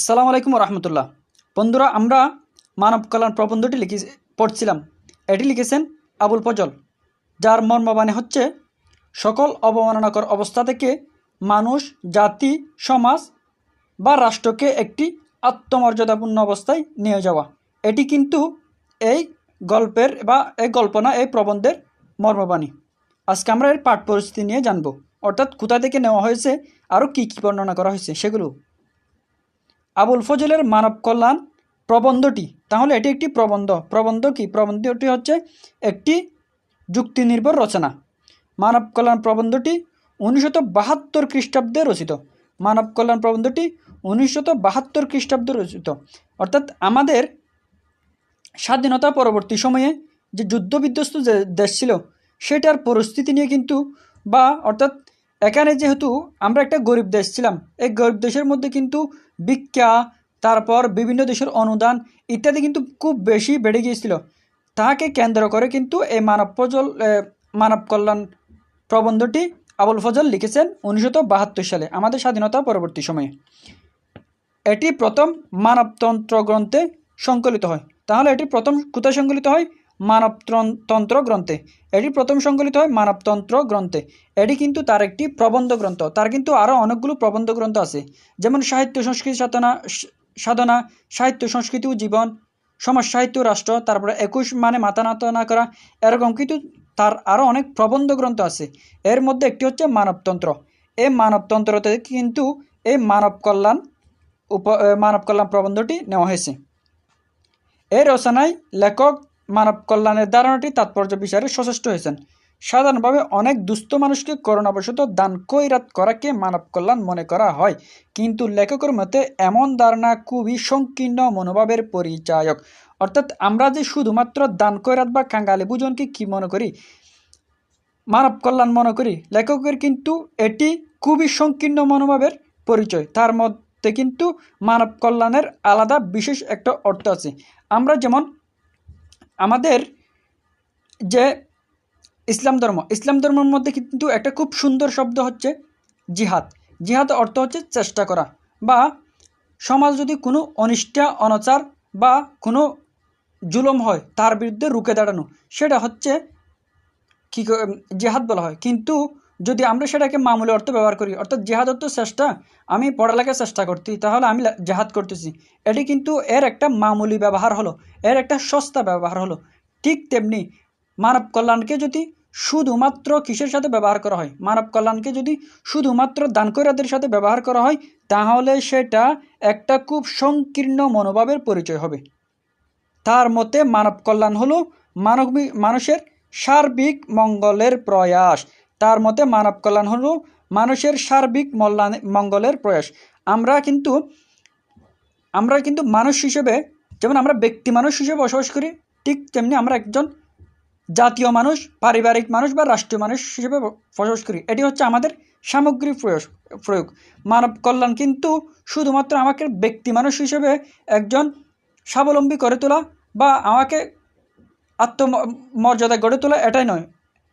আসসালামু আলাইকুম রহমতুল্লাহ বন্ধুরা, আমরা মানব কল্যাণ প্রবন্ধটি লিখে পড়ছিলাম। এটি লিখেছেন আবুল ফজল, যার মর্মবাণী হচ্ছে, সকল অবমাননাকর অবস্থা থেকে মানুষ, জাতি, সমাজ বা রাষ্ট্রকে একটি আত্মমর্যাদাপূর্ণ অবস্থায় নিয়ে যাওয়া। এটি কিন্তু এই গল্পের বা এই গল্প না এই প্রবন্ধের মর্মবাণী। আজকে আমরা এর পাঠ পরিস্থিতি নিয়ে জানব। অর্থাৎ কোথা থেকে নেওয়া হয়েছে, আরও কী কী বর্ণনা করা হয়েছে, সেগুলো আবুল ফজলের মানব কল্যাণ প্রবন্ধটি। তাহলে এটি একটি প্রবন্ধ। প্রবন্ধ কি? প্রবন্ধটি হচ্ছে একটি যুক্তি নির্ভর রচনা। মানব কল্যাণ প্রবন্ধটি উনিশশত বাহাত্তর খ্রিস্টাব্দে রচিত। মানব কল্যাণ প্রবন্ধটি উনিশশত বাহাত্তর খ্রিস্টাব্দে রচিত। অর্থাৎ আমাদের স্বাধীনতা পরবর্তী সময়ে যে যুদ্ধবিধ্বস্ত যে দেশ ছিল, সেটার পরিস্থিতি নিয়ে কিন্তু বা অর্থাৎ এখানে যেহেতু আমরা একটা গরিব দেশ ছিলাম, এই গরিব দেশের মধ্যে কিন্তু ভিক্ষা, তারপর বিভিন্ন দেশের অনুদান ইত্যাদি কিন্তু খুব বেশি বেড়ে গিয়েছিল। তাহাকে কেন্দ্র করে কিন্তু এই মানব ফজল মানব কল্যাণ প্রবন্ধটি আবুল ফজল লিখেছেন উনিশশো বাহাত্তর সালে, আমাদের স্বাধীনতা পরবর্তী সময়ে। এটি প্রথম মানবতন্ত্র গ্রন্থে সংকলিত হয়। তাহলে এটি প্রথম কোথায় সংকলিত হয়? মানবতন্ত্র গ্রন্থে এটি প্রথম সংকলিত হয় মানবতন্ত্র গ্রন্থে এটি কিন্তু তার একটি প্রবন্ধ গ্রন্থ তার কিন্তু আরও অনেকগুলো প্রবন্ধ গ্রন্থ আছে। যেমন সাহিত্য, সংস্কৃতি, সাধনা সাধনা, সাহিত্য, সংস্কৃতি ও জীবন, সমাজ, সাহিত্য, রাষ্ট্র, তারপরে একুশ মানে মাথা নত না করা, এরকম কিন্তু তার আরও অনেক প্রবন্ধ গ্রন্থ আছে। এর মধ্যে একটি হচ্ছে মানবতন্ত্র। এই মানবতন্ত্রতে কিন্তু এই মানব কল্যাণ উপ মানব কল্যাণ প্রবন্ধটি নেওয়া হয়েছে। এই রচনায় লেখক মানব কল্যাণের ধারণাটি তাৎপর্য বিচারে সচেষ্ট হয়েছেন। সাধারণভাবে অনেক দুস্থ মানুষকে করোনাবশত দান কৈরাত করাকে মানব কল্যাণ মনে করা হয়। কিন্তু লেখকের মতে, এমন ধারণা খুবই সংকীর্ণ মনোভাবের পরিচায়ক। অর্থাৎ আমরা যে শুধুমাত্র দান কৈরাত বা কাঙ্গালি বুজনকে কি মনে করি? মানব কল্যাণ মনে করি? লেখকের কিন্তু এটি খুবই সংকীর্ণ মনোভাবের পরিচয়। তার মধ্যে কিন্তু মানব কল্যাণের আলাদা বিশেষ একটা অর্থ আছে। আমরা যেমন আমাদের যে ইসলাম ধর্ম, ইসলাম ধর্মের মধ্যে কিন্তু একটা খুব সুন্দর শব্দ হচ্ছে জিহাদ। জিহাদ অর্থ হচ্ছে চেষ্টা করা বা সমাজ যদি কোনো অনিষ্ঠা, অনাচার বা কোনো জুলম হয়, তার বিরুদ্ধে রুখে দাঁড়ানো, সেটা হচ্ছে কী জেহাদ বলা হয়। কিন্তু যদি আমরা সেটাকে মামুলি অর্থ ব্যবহার করি, অর্থাৎ জেহাদ অর্থ চেষ্টা, আমি পড়ালেখার চেষ্টা করছি, তাহলে আমি জেহাদ করতেছি। এটি কিন্তু এর একটা মামুলি ব্যবহার হলো, এর একটা সস্তা ব্যবহার হলো। ঠিক তেমনি মানব কল্যাণকে যদি শুধুমাত্র কিসের সাথে ব্যবহার করা হয়? মানব কল্যাণকে যদি শুধুমাত্র দান কইরাদের সাথে ব্যবহার করা হয়, তাহলে সেটা একটা খুব সংকীর্ণ মনোভাবের পরিচয় হবে। তার মতে মানব কল্যাণ হলো মানবী মানুষের সার্বিক মঙ্গলের প্রয়াস। তার মতে মানব কল্যাণ হলো মানুষের সার্বিক মল্যাণ মঙ্গলের প্রয়াস। আমরা কিন্তু আমরা কিন্তু মানুষ হিসেবে যেমন আমরা ব্যক্তি মানুষ হিসেবে বসবাস করি, ঠিক তেমনি আমরা একজন জাতীয় মানুষ, পারিবারিক মানুষ বা রাষ্ট্রীয় মানুষ হিসেবে বসবাস করি। এটি হচ্ছে আমাদের সামগ্রিক প্রয়োগ প্রয়োগ। মানব কল্যাণ কিন্তু শুধুমাত্র আমাকে ব্যক্তি মানুষ হিসেবে একজন স্বাবলম্বী করে তোলা বা আমাকে আত্মমর্যাদা গড়ে তোলা এটাই নয়।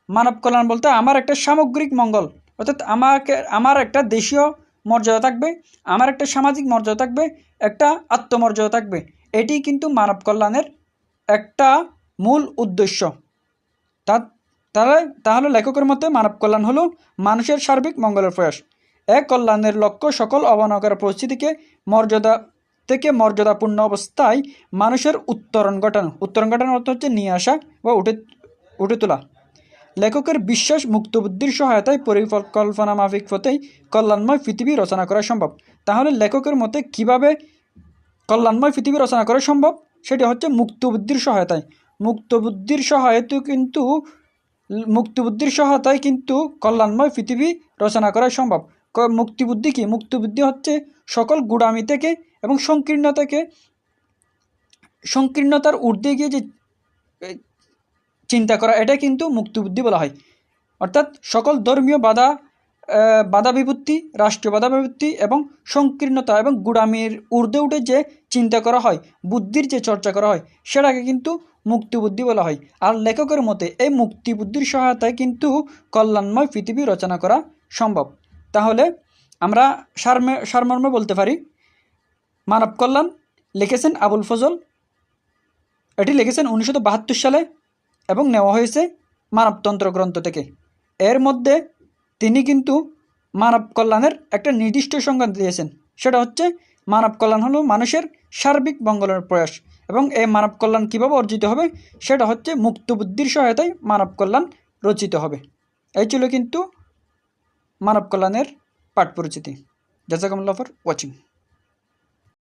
মানব কল্যাণ বলতে আমার একটা সামগ্রিক মঙ্গল। অর্থাৎ আমাকে, আমার একটা দেশীয় মর্যাদা থাকবে, আমার একটা সামাজিক মর্যাদা থাকবে, একটা আত্মমর্যাদা থাকবে। এটি কিন্তু মানব কল্যাণের একটা মূল উদ্দেশ্য। তা, তাহলে তাহলে লেখকের মতে মানব কল্যাণ হলো মানুষের সার্বিক মঙ্গলের প্রয়াস। এক কল্যাণের লক্ষ্য সকল অবনগর পরিস্থিতিকে মর্যাদা থেকে মর্যাদাপূর্ণ অবস্থায় মানুষের উত্তরণ ঘটানো। উত্তরণ ঘটানোর অর্থ হচ্ছে নিয়ে আসা বা উঠে উঠে তোলা। লেখকের বিশ্বাস, মুক্তবুদ্ধির সহায়তায় পরিকল্পনা মাফিক পথেই কল্যাণময় পৃথিবী রচনা করা সম্ভব। তাহলে লেখকের মতে কীভাবে কল্যাণময় পৃথিবী রচনা করা সম্ভব? সেটি হচ্ছে মুক্তবুদ্ধির সহায়তায়। মুক্তবুদ্ধির সহায়তায় কিন্তু, মুক্তবুদ্ধির সহায়তায় কিন্তু কল্যাণময় পৃথিবী রচনা করা সম্ভব। মুক্তিবুদ্ধি কি? মুক্তিবুদ্ধি হচ্ছে সকল গুড়ামি থেকে এবং সংকীর্ণতাকে, সংকীর্ণতার ঊর্ধ্বে গিয়ে যে চিন্তা করা, এটা কিন্তু মুক্তিবুদ্ধি বলা হয়। অর্থাৎ সকল ধর্মীয় বাধা বাধা বিপত্তি রাষ্ট্রীয় বাধা বিপত্তি এবং সংকীর্ণতা এবং গুড়ামির ঊর্ধ্বে উঠে যে চিন্তা করা হয়, বুদ্ধির যে চর্চা করা হয়, সেটাকে কিন্তু মুক্তিবুদ্ধি বলা হয়। আর লেখকের মতে, এই মুক্তিবুদ্ধির সহায়তায় কিন্তু কল্যাণময় পৃথিবী রচনা করা সম্ভব। তাহলে আমরা সারমে, সারমর্মে বলতে পারি, মানব কল্যাণ, লিখেছেন আবুল ফজল। এটি লিখেছেন উনিশশো বাহাত্তর সালে এবং নেওয়া হয়েছে মানবতন্ত্র গ্রন্থ থেকে। এর মধ্যে তিনি কিন্তু মানব কল্যাণের একটা নির্দিষ্ট সংজ্ঞা দিয়েছেন। সেটা হচ্ছে, মানব কল্যাণ হলো মানুষের সার্বিক মঙ্গলের প্রয়াস এবং এই মানব কল্যাণ কীভাবে অর্জিত হবে, সেটা হচ্ছে মুক্ত বুদ্ধির সহায়তায় মানব কল্যাণ রচিত হবে। এই ছিল কিন্তু মানব কল্যাণের পাঠ পরিচিতি। জাজাকামুল্লাহ ফর ওয়াচিং।